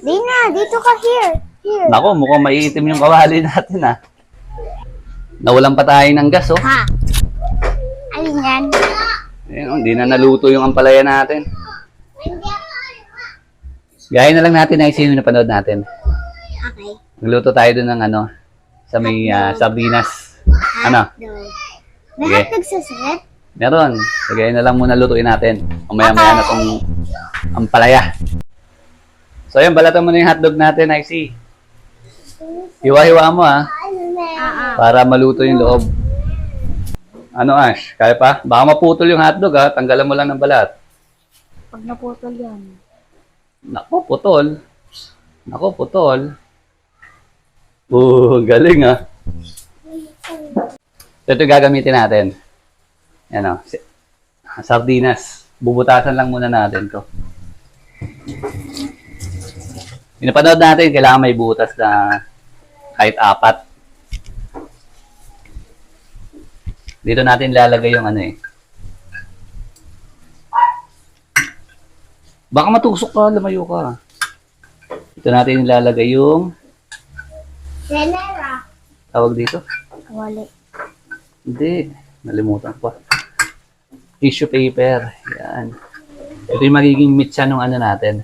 Di na, dito ka here. Here. Nako, mukhang maiitim yung kawali natin ah. Nawalan pa tayo ng gas oh. Ha? Alin yan? Ayun, oh, hindi na naluto yung ampalaya natin. Gaya na lang natin na sino na panood natin. Okay. Nagluto tayo dun ng ano, sa may ah, sardinas. Ano? Sige. May hotdog sa set? Meron. Sige na lang muna lutuin natin. Mamaya-maya na tong ampalaya. So ayun, balatan mo na yung hotdog natin, I see. Hiwa-hiwa mo ah, Oo. para maluto yung loob. Ano Ash, kaya pa? Baka maputol yung hotdog ah, tanggalan mo lang ng balat. Pag naputol yan. Nako, putol. Nako, putol. Oh, galing ah. Ito yung gagamitin natin. Yan o. si- Sardinas. Bubutasan lang muna natin to. Pinapanood natin, kailangan may butas na kahit apat. Dito natin lalagay yung ano eh. Baka matusok ka, lumayo ka. Dito natin ilalagay yung Renera. tawag dito. Wali. Hindi, nalimutan ko. Tissue paper. Yan. Ito yung magiging mitsa ng ano natin.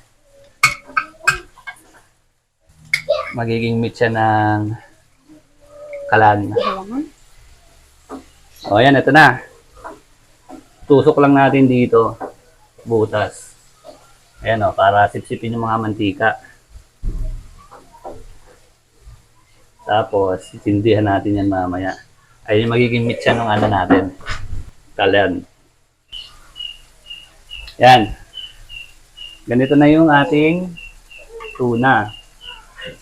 Magiging mitsa ng kalan. O, yan, ito na. Tusok lang natin dito. Butas. Ayan o, para sipsipin yung mga mantika. Tapos, sisindihan natin yan mamaya. Ay, yung magiging mitsa ng ano natin. Kalan. Yan. Ganito na yung ating tuna.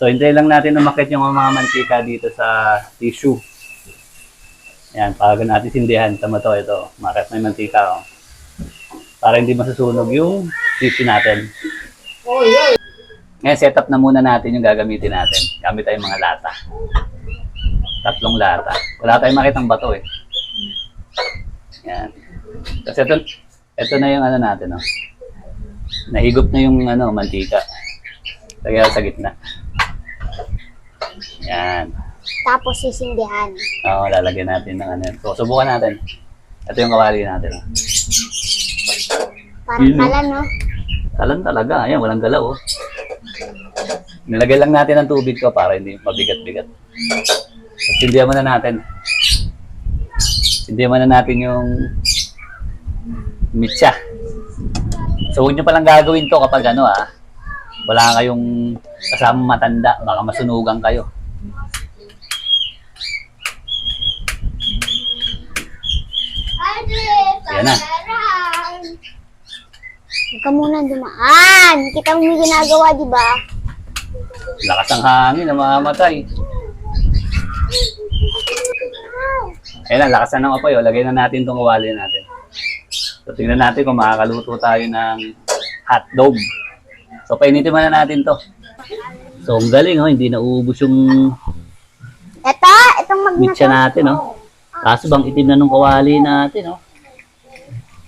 So, hintay lang natin umakit yung mga mantika dito sa tissue. Yan, pag natin sindihan, tama to, ito, makat may mantika, oh. Para hindi masusunog yung tissue natin. Ngayon, setup na muna natin yung gagamitin natin. Gamit tayong mga lata. Tatlong lata. Wala tayong makitang bato eh. Yan. Kasi ito, ito na yung ano natin, oh. Nahigop na yung ano, mantika. Lagyan sa gitna. Yan. Tapos sisindihan. Oo, lalagyan natin ng ano. yun. So, subukan natin. Ito yung kawali natin. oh. Parang Yun, no? Talan talaga. Ayan, walang galaw. Oh. Nilagay lang natin ng tubig ko para hindi mabigat-bigat. At sindihan muna natin. Sindihan muna natin yung mitsa. So, huwag nyo palang gagawin to kapag ano ah. Wala kayong kasama matanda. Baka masunugan kayo. Yan na. Huwag ka muna dumaan. Kita mo may ginagawa, di ba? Lakas ng hangin, na, lakas na ng apoy. O, lagay na natin itong kawali natin. So, tingnan natin kung makakaluto tayo ng hotdog. So, painitin muna natin to. So, ang galing, oh, hindi nauubos yung Ito, itong magna mitsa natin, oh. Kaso bang itim na nung kawali natin, oh.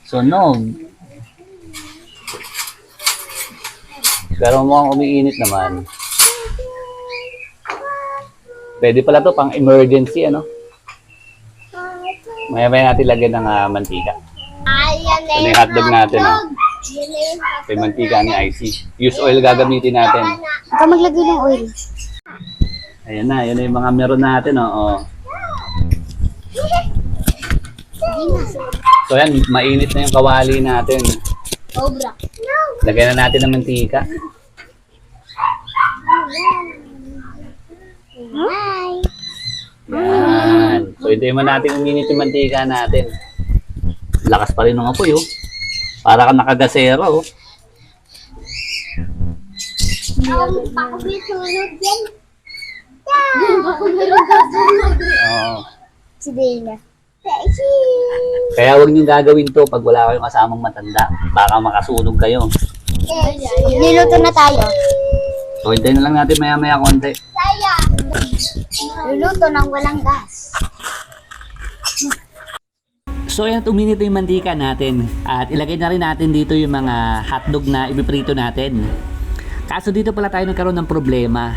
Sunog. Pero mukhang umiinit naman. Pwede pala to pang emergency, ano? Maya maya natin lagyan ng ah, mantika. Ito na yung hotdog natin, oh. Ito yung mantika ni IC. Use oil gagamitin natin. Huwag ka maglagay ng oil. Ayan na, yun na yung mga meron natin, oh. oh. So yan, mainit na yung kawali natin. Sobra. Lagyan na natin ng mantika. Hi. Yan. So, hintayin mo natin uminit yung mantika natin. Lakas pa rin ng apoy, oh. Para ka nakagasera, oh. Um, baka may sunod yan. Yeah. Baka meron kasunod. Oo. Si Dana. Kaya huwag niyong gagawin to pag wala kayong kasamang matanda. Baka makasunog kayo. Niluto na tayo. So, hintayin na lang natin maya-maya konti. Niluto ng walang gas. So, ayan, uminit yung mantika natin. At ilagay na rin natin dito yung mga hotdog na ibiprito natin. Kaso dito pala tayo nagkaroon ng problema.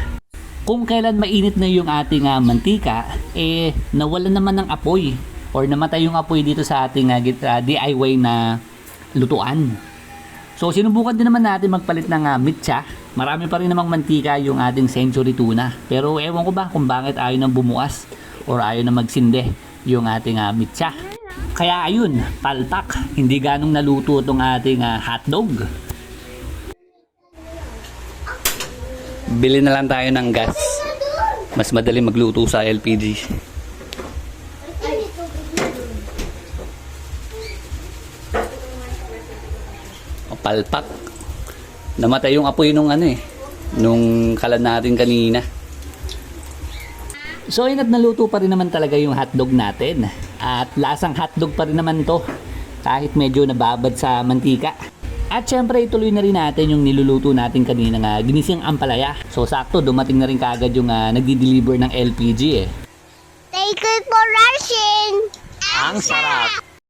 Kung kailan mainit na yung ating ah, mantika, eh nawalan naman ng apoy or namatay yung apoy dito sa ating ah, git- ah, DIY na lutuan. So sinubukan din naman natin magpalit ng uh, mitsa. Marami pa rin namang mantika yung ating century tuna. Pero ewan ko ba kung bakit ayaw nang bumuas or ayaw na magsinde yung ating uh, mitsa. Kaya ayun, palpak. Hindi ganong naluto itong ating ah, hotdog. Bili na lang tayo ng gas. Mas madali magluto sa LPG. Palpak. Namatay yung apoy nung ano eh. Nung kalan natin kanina. So yun at naluto pa rin naman talaga yung hotdog natin. At lasang hotdog pa rin naman to. Kahit medyo nababad sa mantika. At syempre ituloy na rin natin yung niluluto natin kanina nga ginising ampalaya. So sakto dumating na rin kagad yung uh, nagdi-deliver ng LPG eh. Thank you for rushing. Ang sarap!